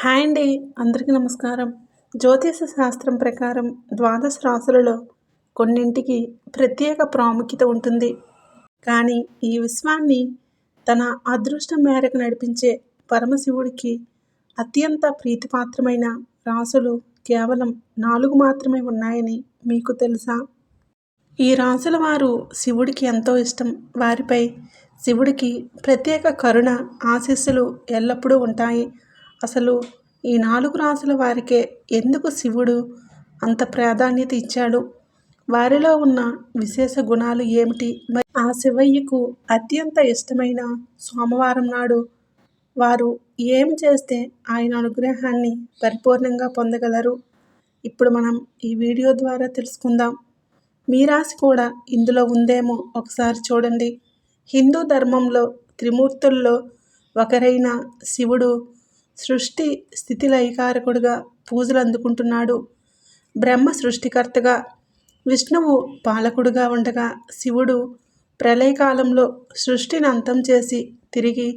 Hi అండి అందరికీ నమస్కారం. జ్యోతిష శాస్త్రం ప్రకారం ద్వాదశ రాశులలో కొన్నింటికి ప్రత్యేక ప్రాముఖ్యత ఉంటుంది. కానీ ఈ విశ్వాన్ని తన అదృష్టం మేరకు నడిపించే పరమశివుడికి అత్యంత ప్రీతిపాత్రమైన రాసులు కేవలం నాలుగు మాత్రమే ఉన్నాయని మీకు తెలుసా? ఈ రాసుల వారు శివుడికి ఎంతో ఇష్టం. వారిపై శివుడికి ప్రత్యేక కరుణ ఆశీస్సులు ఎల్లప్పుడూ ఉంటాయి. అసలు ఈ నాలుగు రాసుల వారికే ఎందుకు శివుడు అంత ప్రాధాన్యత ఇచ్చాడు? వారిలో ఉన్న విశేష గుణాలు ఏమిటి? మరి ఆ శివయ్యకు అత్యంత ఇష్టమైన సోమవారం నాడు వారు ఏం చేస్తే ఆయన అనుగ్రహాన్ని పరిపూర్ణంగా పొందగలరు? ఇప్పుడు మనం ఈ వీడియో ద్వారా తెలుసుకుందాం. మీ రాశి కూడా ఇందులో ఉందేమో ఒకసారి చూడండి. హిందూ ధర్మంలో త్రిమూర్తుల్లో ఒకరైన శివుడు సృష్టి స్థితి లయకారకుడుగా పూజలు అందుకుంటున్నాడు. బ్రహ్మ సృష్టికర్తగా విష్ణువు పాలకుడుగా ఉండగా శివుడు ప్రళయకాలంలో సృష్టిని అంతం చేసి తిరిగి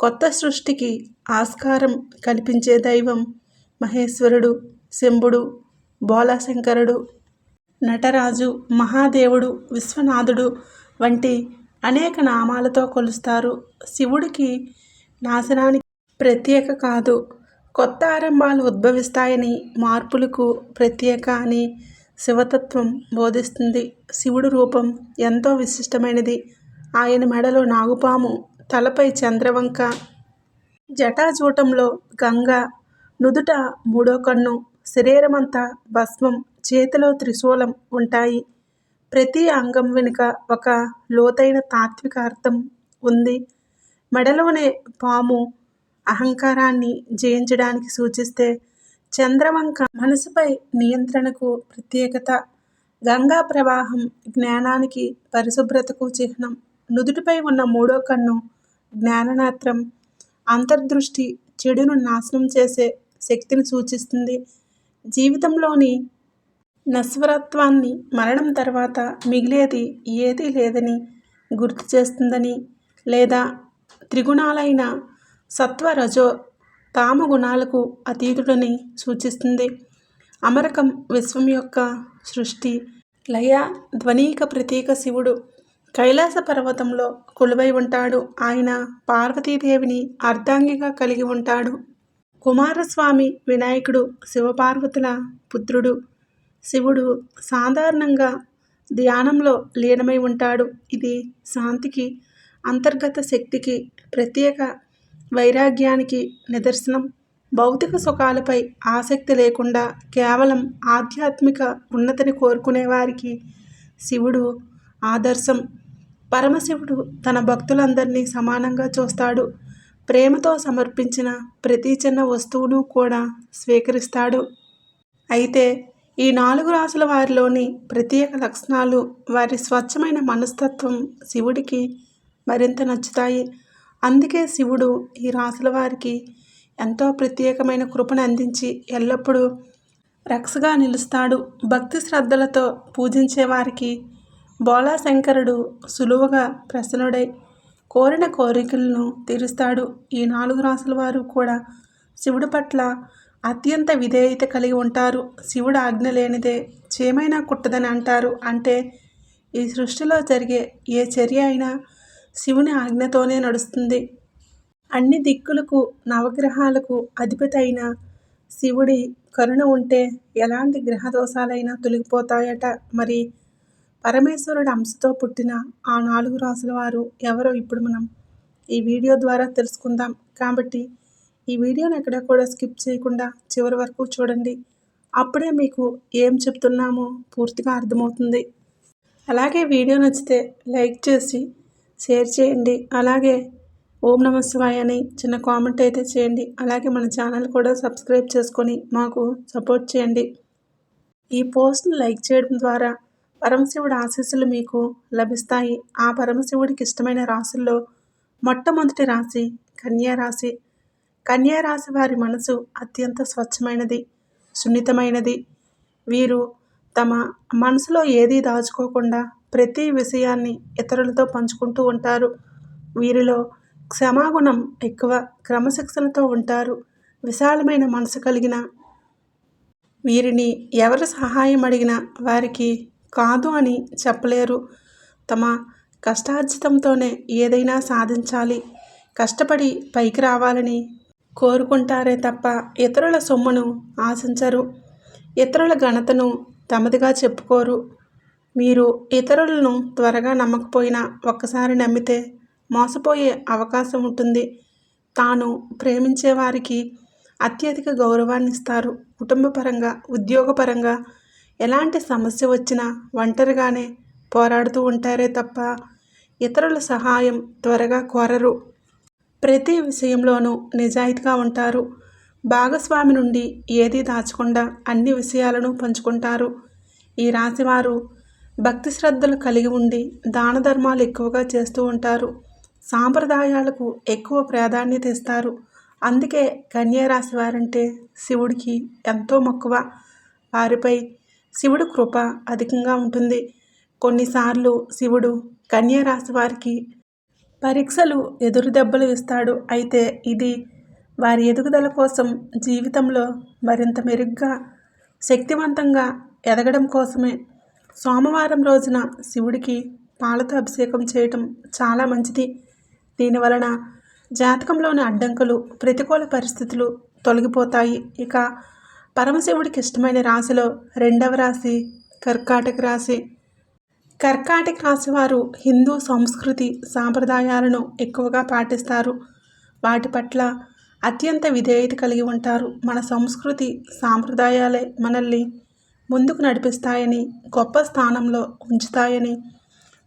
కొత్త సృష్టికి ఆస్కారం కల్పించే దైవం మహేశ్వరుడు శంభుడు బోలాశంకరుడు నటరాజు మహాదేవుడు విశ్వనాథుడు వంటి అనేక నామాలతో కొలుస్తారు. శివుడికి నాశనానికి ప్రత్యేక కాదు. కొత్త ఆరంభాలు ఉద్భవిస్తాయని మార్పులకు ప్రత్యేక అని శివతత్వం బోధిస్తుంది. శివుడు రూపం ఎంతో విశిష్టమైనది. ఆయన మెడలో నాగుపాము తలపై చంద్రవంక జటాజూటంలో గంగ నుదుట మూడో కన్ను శరీరమంతా భస్మం చేతిలో త్రిశూలం ఉంటాయి. ప్రతి అంగం వెనుక ఒక లోతైన తాత్విక అర్థం ఉంది. మెడలోనే పాము అహంకారాన్ని జయించడానికి సూచిస్తే చంద్రవంక మనసుపై నియంత్రణకు ప్రత్యేకత గంగా ప్రవాహం జ్ఞానానికి పరిశుభ్రతకు చిహ్నం. నుదుటిపై ఉన్న మూడో కన్ను జ్ఞాననేత్రం అంతర్దృష్టి చెడును నాశనం చేసే శక్తిని సూచిస్తుంది. జీవితంలోని నశ్వరత్వాన్ని మరణం తర్వాత మిగిలేది ఏదీ లేదని గుర్తు చేస్తుందని లేదా త్రిగుణాలైన సత్వరజో తాము తామ గుణాలకు అతీతుడని సూచిస్తుంది. అమరకం విశ్వం యొక్క సృష్టి. లయ ధ్వనీక ప్రతీక శివుడు. కైలాస పర్వతంలో కొలువై ఉంటాడు. ఆయన పార్వతీదేవిని అర్ధాంగిగా కలిగి ఉంటాడు. కుమారస్వామి వినాయకుడు శివపార్వతుల పుత్రుడు. శివుడు సాధారణంగా ధ్యానంలో లీనమై ఉంటాడు. ఇది శాంతికి అంతర్గత శక్తికి ప్రత్యేక వైరాగ్యానికి నిదర్శనం. భౌతిక సుఖాలపై ఆసక్తి లేకుండా కేవలం ఆధ్యాత్మిక ఉన్నతిని కోరుకునేవారికి శివుడు ఆదర్శం. పరమశివుడు తన భక్తులందరినీ సమానంగా చూస్తాడు. ప్రేమతో సమర్పించిన ప్రతి చిన్న వస్తువును కూడా స్వీకరిస్తాడు. అయితే ఈ నాలుగు రాసుల వారిలోని ప్రత్యేక లక్షణాలు వారి స్వచ్ఛమైన మనస్తత్వం శివుడికి మరింత నచ్చుతాయి. అందుకే శివుడు ఈ రాసుల వారికి ఎంతో ప్రత్యేకమైన కృపను అందించి ఎల్లప్పుడూ రక్షగా నిలుస్తాడు. భక్తి శ్రద్ధలతో పూజించే వారికి బోలాశంకరుడు సులువుగా ప్రసన్నుడై కోరిన కోరికలను తీరుస్తాడు. ఈ నాలుగు రాసుల వారు కూడా శివుడి పట్ల అత్యంత విధేయత కలిగి ఉంటారు. శివుడు ఆజ్ఞ లేనిదే చేమైనా కుట్టదని అంటారు. అంటే ఈ సృష్టిలో జరిగే ఏ చర్య అయినా శివుని ఆజ్ఞతోనే నడుస్తుంది. అన్ని దిక్కులకు నవగ్రహాలకు అధిపతి అయిన శివుడి కరుణ ఉంటే ఎలాంటి గ్రహదోషాలైనా తొలగిపోతాయట మరి. పరమేశ్వరుడు అంశతో పుట్టిన ఆ నాలుగు రాసుల వారు ఎవరో ఇప్పుడు మనం ఈ వీడియో ద్వారా తెలుసుకుందాం. కాబట్టి ఈ వీడియోని ఎక్కడ కూడా స్కిప్ చేయకుండా చివరి వరకు చూడండి. అప్పుడే మీకు ఏం చెప్తున్నామో పూర్తిగా అర్థమవుతుంది. అలాగే వీడియో నచ్చితే లైక్ చేసి షేర్ చేయండి. అలాగే ఓం నమ శివాయ అని చిన్న కామెంట్ అయితే చేయండి. అలాగే మన ఛానల్ కూడా సబ్స్క్రైబ్ చేసుకొని మాకు సపోర్ట్ చేయండి. ఈ పోస్ట్ను లైక్ చేయడం ద్వారా పరమశివుడి ఆశీస్సులు మీకు లభిస్తాయి. ఆ పరమశివుడికి ఇష్టమైన రాశుల్లో మొట్టమొదటి రాశి కన్యా రాశి. కన్యా రాశి వారి మనసు అత్యంత స్వచ్ఛమైనది సున్నితమైనది. వీరు తమ మనసులో ఏదీ దాచుకోకుండా ప్రతి విషయాన్ని ఇతరులతో పంచుకుంటూ ఉంటారు. వీరిలో క్షమాగుణం ఎక్కువ క్రమశిక్షణతో ఉంటారు. విశాలమైన మనసు కలిగిన వీరిని ఎవరి సహాయం అడిగినా వారికి కాదు అని చెప్పలేరు. తమ కష్టార్జితంతోనే ఏదైనా సాధించాలి. కష్టపడి పైకి రావాలని కోరుకుంటారే తప్ప ఇతరుల సొమ్మును ఆశించరు. ఇతరుల ఘనతను తమదిగా చెప్పుకోరు. మీరు ఇతరులను త్వరగా నమ్మకపోయినా ఒక్కసారి నమ్మితే మోసపోయే అవకాశం ఉంటుంది. తాను ప్రేమించే వారికి అత్యధిక గౌరవాన్ని ఇస్తారు కుటుంబపరంగా ఉద్యోగపరంగా ఎలాంటి సమస్య వచ్చినా ఒంటరిగానే పోరాడుతూ ఉంటారే తప్ప ఇతరుల సహాయం త్వరగా కోరరు. ప్రతి విషయంలోనూ నిజాయితీగా ఉంటారు. భాగస్వామి నుండి ఏదీ దాచకుండా అన్ని విషయాలను పంచుకుంటారు. ఈ రాశివారు భక్తి శ్రద్ధలు కలిగి ఉండి దాన ధర్మాలు ఎక్కువగా చేస్తూ ఉంటారు. సాంప్రదాయాలకు ఎక్కువ ప్రాధాన్యత ఇస్తారు. అందుకే కన్యా రాశి వారంటే శివుడికి ఎంతో మక్కువ. వారిపై శివుడు కృప అధికంగా ఉంటుంది. కొన్నిసార్లు శివుడు కన్యా రాశి వారికి పరీక్షలు ఎదురు దెబ్బలు ఇస్తాడు అయితే ఇది వారి ఎదుగుదల కోసం జీవితంలో మరింత మెరుగ్గా శక్తివంతంగా ఎదగడం కోసమే. సోమవారం రోజున శివుడికి పాలతో అభిషేకం చేయటం చాలా మంచిది. దీనివలన జాతకంలోని అడ్డంకులు ప్రతికూల పరిస్థితులు తొలగిపోతాయి. ఇక పరమశివుడికి ఇష్టమైన రాశిలో రెండవ రాశి కర్కాటక రాశి. కర్కాటక రాశి వారు హిందూ సంస్కృతి సాంప్రదాయాలను ఎక్కువగా పాటిస్తారు. వాటి పట్ల అత్యంత విధేయత కలిగి ఉంటారు. మన సంస్కృతి సాంప్రదాయాలే మనల్ని ముందుకు నడిపిస్తాయని గొప్ప స్థానంలో ఉంచుతాయని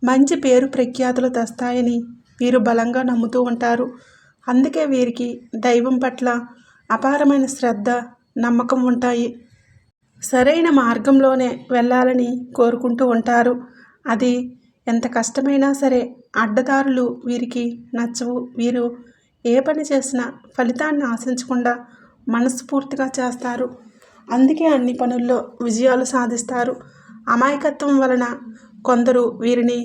మంచి పేరు ప్రఖ్యాతులు తెస్తాయని వీరు బలంగా నమ్ముతూ ఉంటారు. అందుకే వీరికి దైవం పట్ల అపారమైన శ్రద్ధ నమ్మకం ఉంటాయి. సరైన మార్గంలోనే వెళ్ళాలని కోరుకుంటూ ఉంటారు. అది ఎంత కష్టమైనా సరే అడ్డదారులు వీరికి నచ్చవు. వీరు ఏ పని చేసినా ఫలితాన్ని ఆశించకుండా మనస్ఫూర్తిగా చేస్తారు. అందుకే అన్ని పనుల్లో విజయాలు సాధిస్తారు. అమాయకత్వం వలన కొందరు వీరిని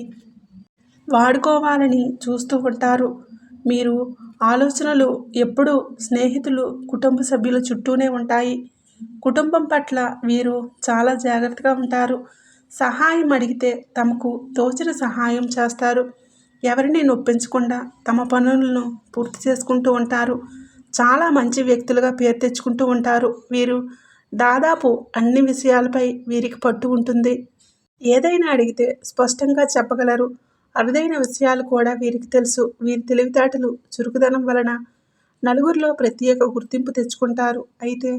వాడుకోవాలని చూస్తూ ఉంటారు. మీరు ఆలోచనలు ఎప్పుడూ స్నేహితులు కుటుంబ సభ్యుల చుట్టూనే ఉంటాయి. కుటుంబం పట్ల వీరు చాలా జాగ్రత్తగా ఉంటారు. సహాయం అడిగితే తమకు తోచిన సహాయం చేస్తారు. ఎవరిని నొప్పించకుండా తమ పనులను పూర్తి చేసుకుంటూ ఉంటారు. చాలా మంచి వ్యక్తులుగా పేరు తెచ్చుకుంటూ ఉంటారు. వీరు దాదాపు అన్ని విషయాలపై వీరికి పట్టు ఉంటుంది. ఏదైనా అడిగితే స్పష్టంగా చెప్పగలరు. అరుదైన విషయాలు కూడా వీరికి తెలుసు. వీరి తెలివితేటలు చురుకుదనం వలన నలుగురిలో ప్రత్యేక గుర్తింపు తెచ్చుకుంటారు. అయితే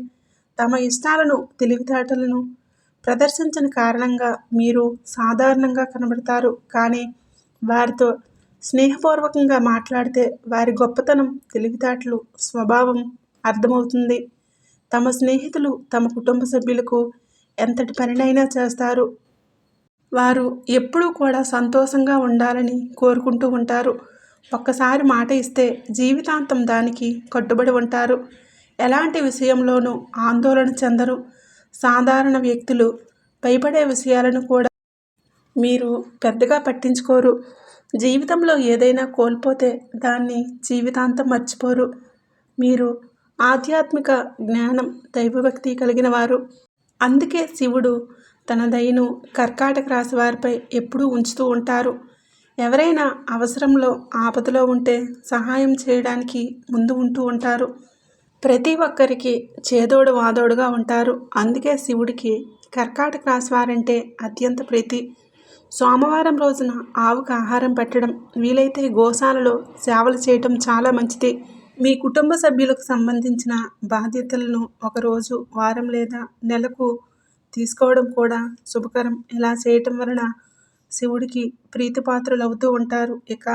తమ ఇష్టాలను తెలివితేటలను ప్రదర్శించిన కారణంగా మీరు సాధారణంగా కనబడతారు. కానీ వారితో స్నేహపూర్వకంగా మాట్లాడితే వారి గొప్పతనం తెలివితేటలు స్వభావం అర్థమవుతుంది. తమ స్నేహితులు తమ కుటుంబ సభ్యులకు ఎంతటి పనినైనా చేస్తారు. వారు ఎప్పుడూ కూడా సంతోషంగా ఉండాలని కోరుకుంటూ ఉంటారు. ఒక్కసారి మాట ఇస్తే జీవితాంతం దానికి కట్టుబడి ఉంటారు. ఎలాంటి విషయంలోనూ ఆందోళన చెందరు. సాధారణ వ్యక్తులు భయపడే విషయాలను కూడా మీరు పెద్దగా పట్టించుకోరు. జీవితంలో ఏదైనా కోల్పోతే దాన్ని జీవితాంతం మర్చిపోరు. మీరు ఆధ్యాత్మిక జ్ఞానం దైవభక్తి కలిగిన వారు అందుకే శివుడు తన దయను కర్కాటక రాశి వారిపై ఎప్పుడూ ఉంచుతూ ఉంటారు. ఎవరైనా అవసరంలో ఆపదలో ఉంటే సహాయం చేయడానికి ముందు ఉంటూ ఉంటారు. ప్రతి ఒక్కరికి చేదోడు వాదోడుగా ఉంటారు. అందుకే శివుడికి కర్కాటక రాశి వారంటే అత్యంత ప్రీతి. సోమవారం రోజున ఆవుకు ఆహారం పెట్టడం వీలైతే గోశాలలో సేవలు చేయటం చాలా మంచిది. మీ కుటుంబ సభ్యులకు సంబంధించిన బాధ్యతలను ఒకరోజు వారం లేదా నెలకు తీసుకోవడం కూడా శుభకరం. ఇలా చేయటం వలన శివుడికి ప్రీతిపాత్రులు అవుతూ ఉంటారు. ఇక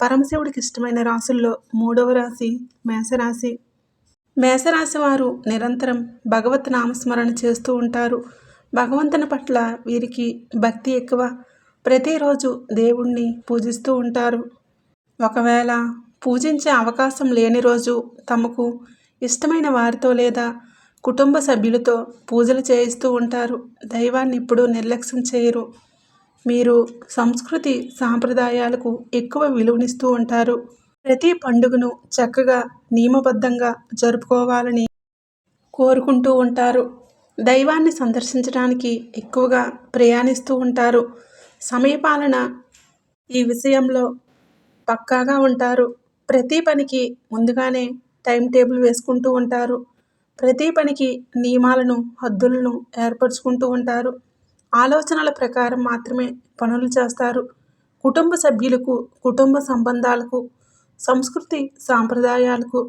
పరమశివుడికి ఇష్టమైన రాసుల్లో మూడవ రాశి మేషరాశి. మేషరాశి వారు నిరంతరం భగవత్ నామస్మరణ చేస్తూ ఉంటారు. భగవంతుని పట్ల వీరికి భక్తి ఎక్కువ. ప్రతిరోజు దేవుణ్ణి పూజిస్తూ ఉంటారు. ఒకవేళ పూజించే అవకాశం లేని రోజు తమకు ఇష్టమైన వారితో లేదా కుటుంబ సభ్యులతో పూజలు చేయిస్తూ ఉంటారు. దైవాన్ని ఇప్పుడు నిర్లక్ష్యం చేయరు. మీరు సంస్కృతి సాంప్రదాయాలకు ఎక్కువ విలువనిస్తూ ఉంటారు. ప్రతి పండుగను చక్కగా నియమబద్ధంగా జరుపుకోవాలని కోరుకుంటూ ఉంటారు. దైవాన్ని సందర్శించడానికి ఎక్కువగా ప్రయాణిస్తూ ఉంటారు. సమయపాలన ఈ విషయంలో పక్కాగా ఉంటారు. ప్రతి పనికి ముందుగానే టైం టేబుల్ వేసుకుంటూ ఉంటారు. ప్రతి పనికి నియమాలను హద్దులను ఏర్పరచుకుంటూ ఉంటారు. ఆలోచనల ప్రకారం మాత్రమే పనులు చేస్తారు. కుటుంబ సభ్యులకు కుటుంబ సంబంధాలకు సంస్కృతి సాంప్రదాయాలకు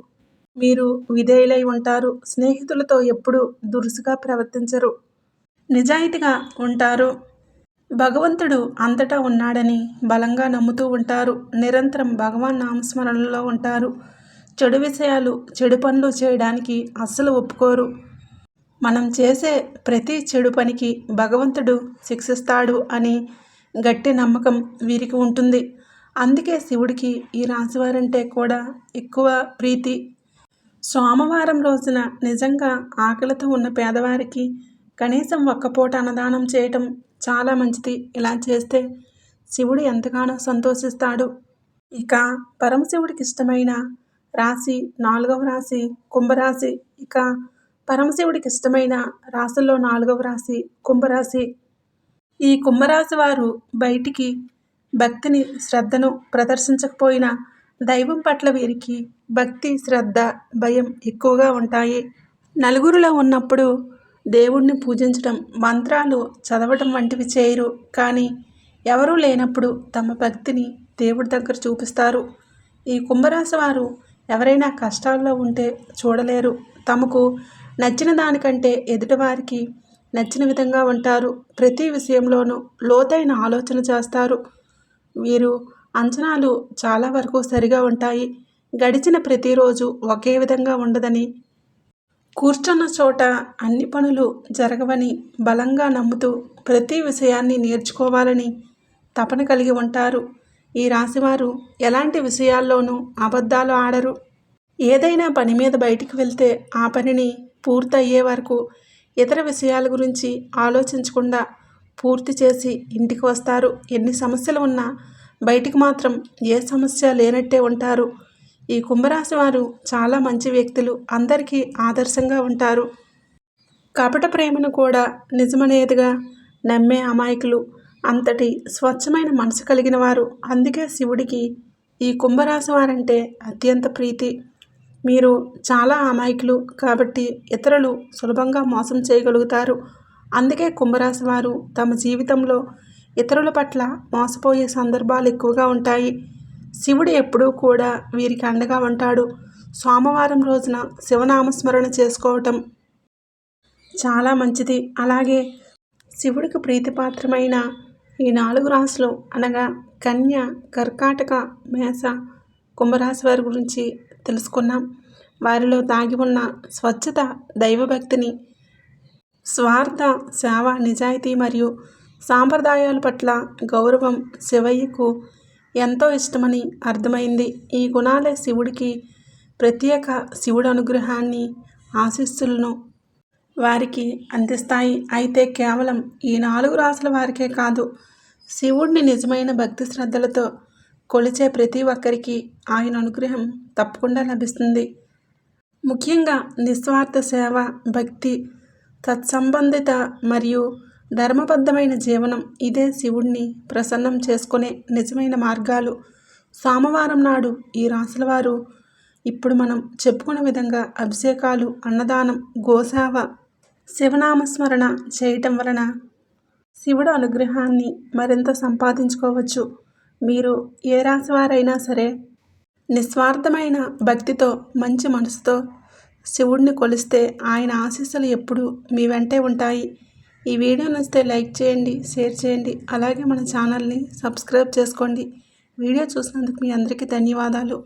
మీరు విధేయులై ఉంటారు. స్నేహితులతో ఎప్పుడూ దురుసుగా ప్రవర్తించరు. నిజాయితీగా ఉంటారు. భగవంతుడు అంతటా ఉన్నాడని బలంగా నమ్ముతూ ఉంటారు. నిరంతరం భగవాన్ నామస్మరణలో ఉంటారు. చెడు విషయాలు చెడు పనులు చేయడానికి అస్సలు ఒప్పుకోరు. మనం చేసే ప్రతి చెడు పనికి భగవంతుడు శిక్షిస్తాడు అని గట్టి నమ్మకం వీరికి ఉంటుంది. అందుకే శివుడికి ఈ రాశివారంటే కూడా ఎక్కువ ప్రీతి. సోమవారం రోజున నిజంగా ఆకలితో ఉన్న పేదవారికి కనీసం ఒక్క పూట అన్నదానం చేయటం చాలా మంచిది. ఇలా చేస్తే శివుడు ఎంతగానో సంతోషిస్తాడు. ఇక పరమశివుడికి ఇష్టమైన రాశి నాలుగవ రాశి కుంభరాశి. ఇక పరమశివుడికి ఇష్టమైన రాశుల్లో నాలుగవ రాశి కుంభరాశి. ఈ కుంభరాశి వారు బయటికి భక్తిని శ్రద్ధను ప్రదర్శించకపోయినా దైవం పట్ల వీరికి భక్తి శ్రద్ధ భయం ఎక్కువగా ఉంటాయి. నలుగురిలో ఉన్నప్పుడు దేవుణ్ణి పూజించడం మంత్రాలు చదవటం వంటివి చేయరు. కానీ ఎవరూ లేనప్పుడు తమ భక్తిని దేవుడి దగ్గర చూపిస్తారు. ఈ కుంభరాశి వారు ఎవరైనా కష్టాల్లో ఉంటే చూడలేరు. తమకు నచ్చిన దానికంటే ఎదుటివారికి నచ్చిన విధంగా ఉంటారు. ప్రతి విషయంలోనూ లోతైన ఆలోచన చేస్తారు. వీరు అంచనాలు చాలా వరకు సరిగా ఉంటాయి. గడిచిన ప్రతిరోజు ఒకే విధంగా ఉండదని కూర్చున్న చోట అన్ని పనులు జరగవని బలంగా నమ్ముతూ ప్రతి విషయాన్ని నేర్చుకోవాలని తపన కలిగి ఉంటారు. ఈ రాశివారు ఎలాంటి విషయాల్లోనూ అబద్ధాలు ఆడరు. ఏదైనా పని మీద బయటికి వెళ్తే ఆ పనిని పూర్తయ్యే వరకు ఇతర విషయాల గురించి ఆలోచించకుండా పూర్తి చేసి ఇంటికి వస్తారు. ఎన్ని సమస్యలు ఉన్నా బయటికి మాత్రం ఏ సమస్య లేనట్టే ఉంటారు. ఈ కుంభరాశి వారు చాలా మంచి వ్యక్తులు. అందరికీ ఆదర్శంగా ఉంటారు. కపట ప్రేమను కూడా నిజమనేదిగా నమ్మే అమాయకులు అంతటి స్వచ్ఛమైన మనసు కలిగిన వారు. అందుకే శివుడికి ఈ కుంభరాశి వారంటే అత్యంత ప్రీతి. మీరు చాలా అమాయకులు కాబట్టి ఇతరులు సులభంగా మోసం చేయగలుగుతారు. అందుకే కుంభరాశి వారు తమ జీవితంలో ఇతరుల పట్ల మోసపోయే సందర్భాలు ఎక్కువగా ఉంటాయి. శివుడు ఎప్పుడూ కూడా వీరికి అండగా ఉంటాడు. సోమవారం రోజున శివనామస్మరణ చేసుకోవటం చాలా మంచిది. అలాగే శివుడికి ప్రీతిపాత్రమైన ఈ నాలుగు రాశులు అనగా కన్య కర్కాటక మేష కుంభరాశి వారి గురించి తెలుసుకున్నాం. వారిలో దాగి ఉన్న స్వచ్ఛత దైవభక్తిని స్వార్థ సేవ నిజాయితీ మరియు సాంప్రదాయాల పట్ల గౌరవం శివయ్యకు ఎంతో ఇష్టమని అర్థమైంది. ఈ గుణాలే శివుడికి ప్రత్యేక శివుడు అనుగ్రహాన్ని ఆశీస్సులను వారికి అందిస్తాయి. అయితే కేవలం ఈ నాలుగు రాసుల వారికే కాదు శివుడిని నిజమైన భక్తి శ్రద్ధలతో కొలిచే ప్రతి ఒక్కరికి ఆయన అనుగ్రహం తప్పకుండా లభిస్తుంది. ముఖ్యంగా నిస్వార్థ సేవ భక్తి తత్సంబంధిత మరియు ధర్మబద్ధమైన జీవనం ఇదే శివుణ్ణి ప్రసన్నం చేసుకునే నిజమైన మార్గాలు. సోమవారం నాడు ఈ రాసుల వారు ఇప్పుడు మనం చెప్పుకున్న విధంగా అభిషేకాలు అన్నదానం గోసావ శివనామస్మరణ చేయటం వలన శివుడు అనుగ్రహాన్ని మరింత సంపాదించుకోవచ్చు. మీరు ఏ రాశివారైనా సరే నిస్వార్థమైన భక్తితో మంచి మనసుతో శివుడిని కొలిస్తే ఆయన ఆశీస్సులు ఎప్పుడూ మీ వెంటే ఉంటాయి. ఈ వీడియో నచ్చితే లైక్ చేయండి షేర్ చేయండి అలాగే మన ఛానల్ని సబ్స్క్రైబ్ చేసుకోండి. వీడియో చూసినందుకు మీ అందరికీ ధన్యవాదాలు.